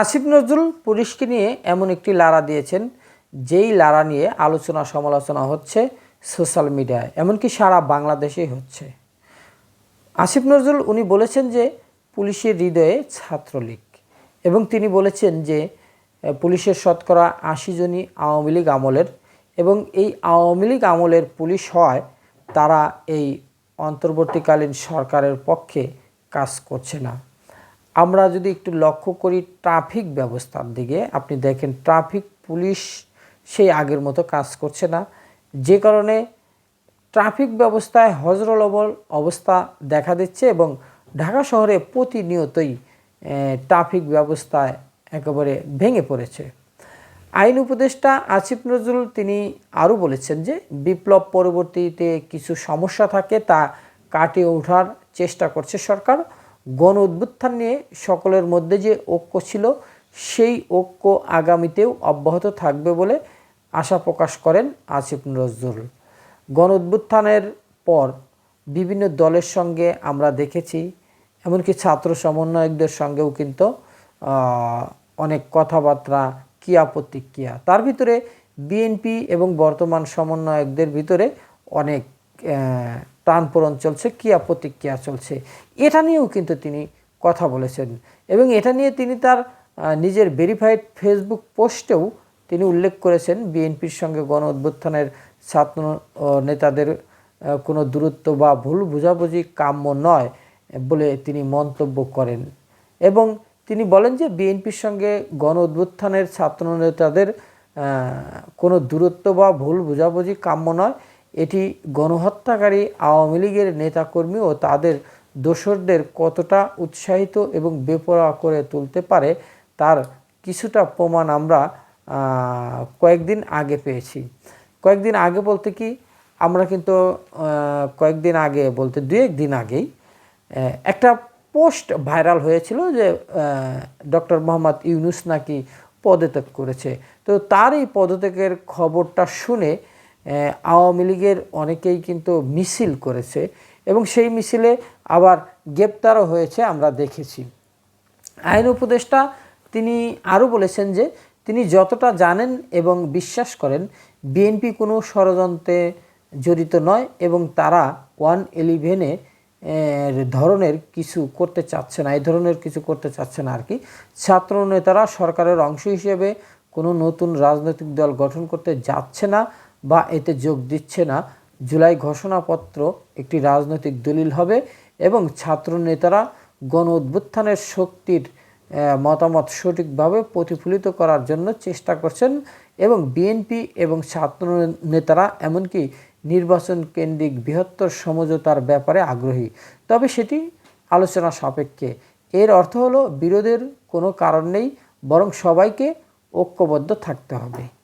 আসিফ নজরুল পুলিশকে নিয়ে এমন একটি লারা দিয়েছেন, যেই লারা নিয়ে আলোচনা সমালোচনা হচ্ছে সোশ্যাল মিডিয়ায়, এমনকি সারা বাংলাদেশেই হচ্ছে। আসিফ নজরুল উনি বলেছেন যে পুলিশের হৃদয়ে ছাত্রলীগ, এবং তিনি বলেছেন যে পুলিশের শতকরা আশি জনই আওয়ামী লীগ আমলের, এবং এই আওয়ামী লীগ আমলের পুলিশ হয় তারা এই অন্তর্বর্তীকালীন সরকারের পক্ষে কাজ করছে না। আমরা যদি একটু লক্ষ্য করি ট্রাফিক ব্যবস্থার দিকে, আপনি দেখেন ট্রাফিক পুলিশ সেই আগের মতো কাজ করছে না। যে কারণে ট্রাফিক ব্যবস্থায় হজরলবল অবস্থা দেখা দিচ্ছে এবং ঢাকা শহরে প্রতিনিয়তই ট্রাফিক ব্যবস্থায় একেবারে ভেঙে পড়েছে। আইন উপদেষ্টা আসিফ নজরুল তিনি আরও বলেছেন যে, বিপ্লব পরবর্তীতে কিছু সমস্যা থাকে তা কাটিয়ে ওঠার চেষ্টা করছে সরকার। গণ উদ্বুত্থান নিয়ে সকলের মধ্যে যে ঐক্য ছিল, সেই ঐক্য আগামীতেও অব্যাহত থাকবে বলে আশা প্রকাশ করেন আসিফ নজরুল। গণ উদ্বুত্থানের পর বিভিন্ন দলের সঙ্গে আমরা দেখেছি, এমনকি ছাত্র সমন্বয়কদের সঙ্গেও কিন্তু অনেক কথাবার্তা কিয়া প্রতিক্রিয়া তার ভিতরে বিএনপি এবং বর্তমান সমন্বয়কদের ভিতরে অনেক টানপোড়ন চলছে কিয়া প্রতিক্রিয়া চলছে। এটা নিয়েও কিন্তু তিনি কথা বলেছেন এবং এটা নিয়ে তিনি তার নিজের ভেরিফাইড ফেসবুক পোস্টেও তিনি উল্লেখ করেছেন। বিএনপির সঙ্গে গণ অভ্যুত্থানের ছাত্র নেতাদের কোনো দূরত্ব বা ভুল বোঝাবুঝি কাম্য নয় বলে তিনি মন্তব্য করেন। এবং তিনি বলেন যে বিএনপির সঙ্গে গণ উদ্বুত্থানের ছাত্র নেতাদের কোনো দূরত্ব বা ভুল বোঝাবুঝি কাম্য নয়। এটি গণহত্যাকারী আওয়ামী লীগের নেতাকর্মী ও তাদের দোসরদের কতটা উৎসাহিত এবং বেপরোয়া করে তুলতে পারে তার কিছুটা প্রমাণ আমরা কয়েকদিন আগে পেয়েছি। কয়েকদিন আগে বলতে কি, আমরা কিন্তু কয়েকদিন আগে বলতে দু এক দিন আগেই একটা পোস্ট ভাইরাল হয়েছিল যে ডক্টর মোহাম্মদ ইউনুস নাকি পদত্যাগ করেছে। তো তার এই পদত্যাগের খবরটা শুনে আওয়ামী লীগের অনেকেই কিন্তু মিছিল করেছে এবং সেই মিছিলে আবার গ্রেপ্তারও হয়েছে, আমরা দেখেছি। আইন উপদেষ্টা তিনি আরও বলেছেন যে, তিনি যতটা জানেন এবং বিশ্বাস করেন, বিএনপি কোনো ষড়যন্ত্রে জড়িত নয় এবং তারা ওয়ান ইলেভেনে ধরনের কিছু করতে চাচ্ছে না, এই ধরনের কিছু করতে চাচ্ছে না আর কি। ছাত্র নেতারা সরকারের অংশ হিসেবে কোনো নতুন রাজনৈতিক দল গঠন করতে যাচ্ছে না বা এতে যোগ দিচ্ছে না। জুলাই ঘোষণাপত্র একটি রাজনৈতিক দলিল হবে এবং ছাত্র নেতারা গণ উদ্বুত্থানের শক্তির মতামত সঠিকভাবে প্রতিফলিত করার জন্য চেষ্টা করছেন এবং বিএনপি এবং ছাত্র নেতারা এমনকি নির্বাচন কেন্দ্রিক বৃহত্তর সমঝোতার ব্যাপারে আগ্রহী। তবে সেটি আলোচনা সাপেক্ষে। এর অর্থ হলো, বিরোধের কোনো কারণ নেই, বরং সবাইকে ঐক্যবদ্ধ থাকতে হবে।